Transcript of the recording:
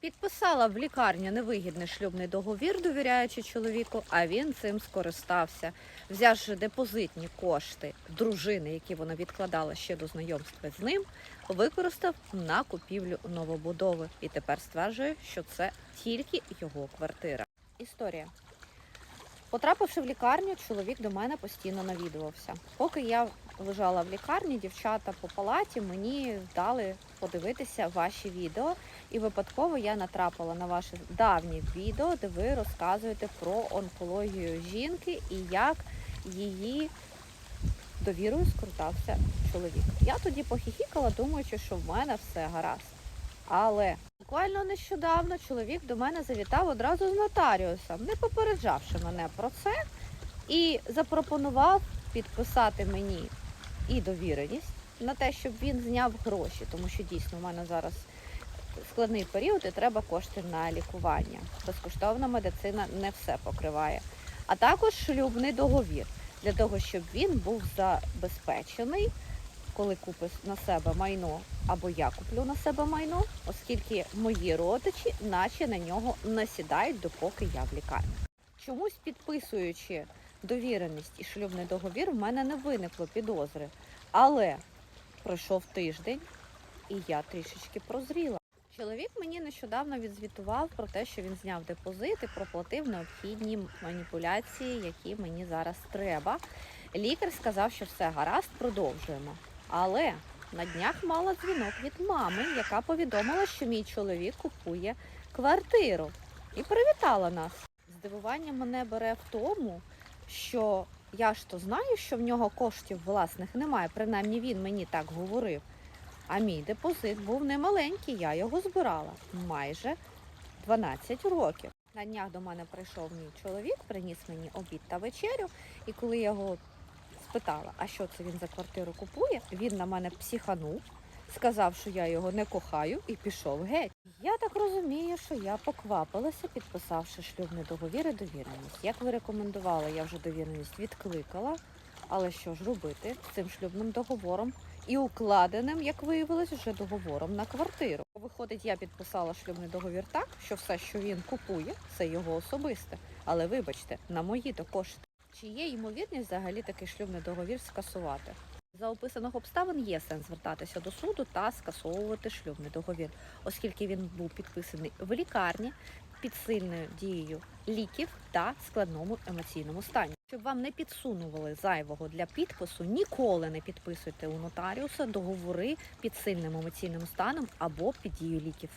Підписала в лікарню невигідний шлюбний договір, довіряючи чоловіку, а він цим скористався. Взявши депозитні кошти дружини, які вона відкладала ще до знайомства з ним, використав на купівлю новобудови і тепер стверджує, що це тільки його квартира. Історія. Потрапивши в лікарню, чоловік до мене постійно навідувався. Поки я лежала в лікарні, дівчата по палаті мені дали подивитися ваші відео. І випадково я натрапила на ваше давнє відео, де ви розказуєте про онкологію жінки і як її довірою скрутався чоловік. Я тоді похихікала, думаючи, що в мене все гаразд. Але буквально нещодавно чоловік до мене завітав одразу з нотаріусом, не попереджавши мене про це, і запропонував підписати мені і довіреність на те, щоб він зняв гроші, тому що дійсно в мене зараз складний період і треба кошти на лікування. Безкоштовна медицина не все покриває. А також шлюбний договір для того, щоб він був забезпечений, коли купиш на себе майно або я куплю на себе майно, оскільки мої родичі, наче на нього насідають, допоки я в лікарні. Чомусь підписуючи довіреність і шлюбний договір, в мене не виникло підозри. Але пройшов тиждень, і я трішечки прозріла. Чоловік мені нещодавно відзвітував про те, що він зняв депозит і проплатив необхідні маніпуляції, які мені зараз треба. Лікар сказав, що все гаразд, продовжуємо. Але на днях мала дзвінок від мами, яка повідомила, що мій чоловік купує квартиру і привітала нас. Здивування мене бере в тому, що я ж то знаю, що в нього коштів власних немає, принаймні він мені так говорив. А мій депозит був немаленький, я його збирала майже 12 років. На днях до мене прийшов мій чоловік, приніс мені обід та вечерю, і коли я його спитала, а що це він за квартиру купує, він на мене психанув, сказав, що я його не кохаю, і пішов геть. Я так розумію, що я поквапилася, підписавши шлюбний договір і довіреність. Як ви рекомендували, я вже довіреність відкликала. Але що ж робити з цим шлюбним договором і укладеним, як виявилось, вже договором на квартиру? Виходить, я підписала шлюбний договір так, що все, що він купує, це його особисте. Але вибачте, на мої то кошти. Чи є ймовірність взагалі такий шлюбний договір скасувати? За описаних обставин є сенс звертатися до суду та скасовувати шлюбний договір, оскільки він був підписаний в лікарні під сильною дією ліків та складному емоційному стані. Щоб вам не підсунували зайвого для підпису, ніколи не підписуйте у нотаріуса договори під сильним емоційним станом або під дією ліків.